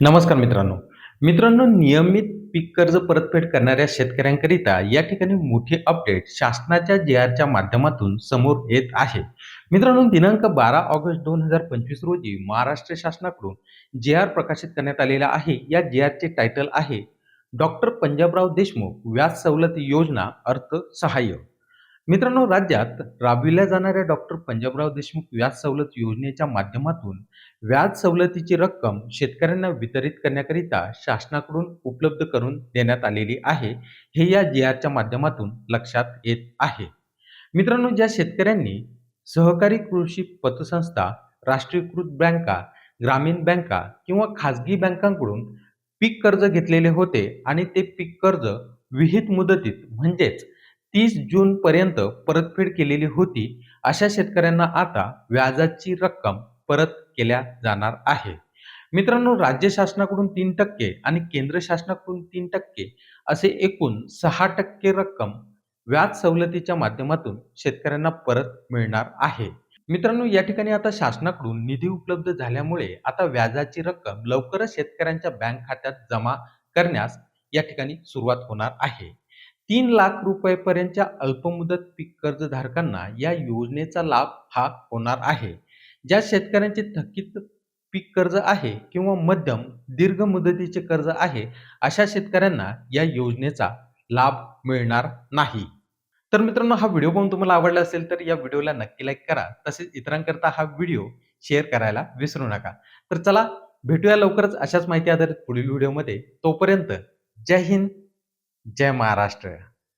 नमस्कार मित्रांनो. मित्रांनो, नियमित पीक कर्ज परतफेड करणाऱ्या शेतकऱ्यांकरिता या ठिकाणी मोठी अपडेट शासनाच्या जी-आरच्या माध्यमातून समोर येत आहे. मित्रांनो, दिनांक 12 ऑगस्ट 2025 रोजी महाराष्ट्र शासनाकडून जी-आर प्रकाशित करण्यात आलेला आहे. या जी-आरचे टायटल आहे डॉक्टर पंजाबराव देशमुख व्याज सवलत योजना अर्थ सहाय्य मित्रांनो, राज्यात राबविल्या जाणाऱ्या डॉक्टर पंजाबराव देशमुख व्याज सवलत योजनेच्या माध्यमातून व्याज सवलतीची रक्कम शेतकऱ्यांना वितरित करण्याकरिता शासनाकडून उपलब्ध करून देण्यात आलेली आहे. हे या जी-आरच्या माध्यमातून लक्षात येत आहे. मित्रांनो, ज्या शेतकऱ्यांनी सहकारी कृषी पतसंस्था, राष्ट्रीयकृत बँका, ग्रामीण बँका किंवा खाजगी बँकांकडून पीक कर्ज घेतलेले होते आणि ते पीक कर्ज विहित मुदतीत म्हणजेच तीस जून पर्यंत परतफेड केलेली होती, अशा शेतकऱ्यांना आता व्याजाची रक्कम परत केल्या जाणार आहे. मित्रांनो, राज्य शासनाकडून तीन टक्के आणि केंद्र शासनाकडून तीन टक्के असे एकूण सहा टक्के रक्कम व्याज सवलतीच्या माध्यमातून शेतकऱ्यांना परत मिळणार आहे. मित्रांनो, या ठिकाणी आता शासनाकडून निधी उपलब्ध झाल्यामुळे आता व्याजाची रक्कम लवकरच शेतकऱ्यांच्या बँक खात्यात जमा करण्यास या ठिकाणी सुरुवात होणार आहे. तीन लाख रुपयेपर्यंतच्या अल्पमुदत पीक कर्जधारकांना या योजनेचा लाभ हा होणार आहे. ज्या शेतकऱ्यांचे थकीत पीक कर्ज आहे किंवा मध्यम, दीर्घ मुदतीचे कर्ज आहे, अशा शेतकऱ्यांना या योजनेचा लाभ मिळणार नाही. तर मित्रांनो, हा व्हिडिओ पाहून तुम्हाला आवडला असेल तर या व्हिडिओला नक्की लाईक करा. तसेच इतरांकरता हा व्हिडिओ शेअर करायला विसरू नका. तर चला भेटूया लवकरच अशाच माहिती आधारित पुढील व्हिडिओमध्ये. तोपर्यंत जय हिंद, जय महाराष्ट्र.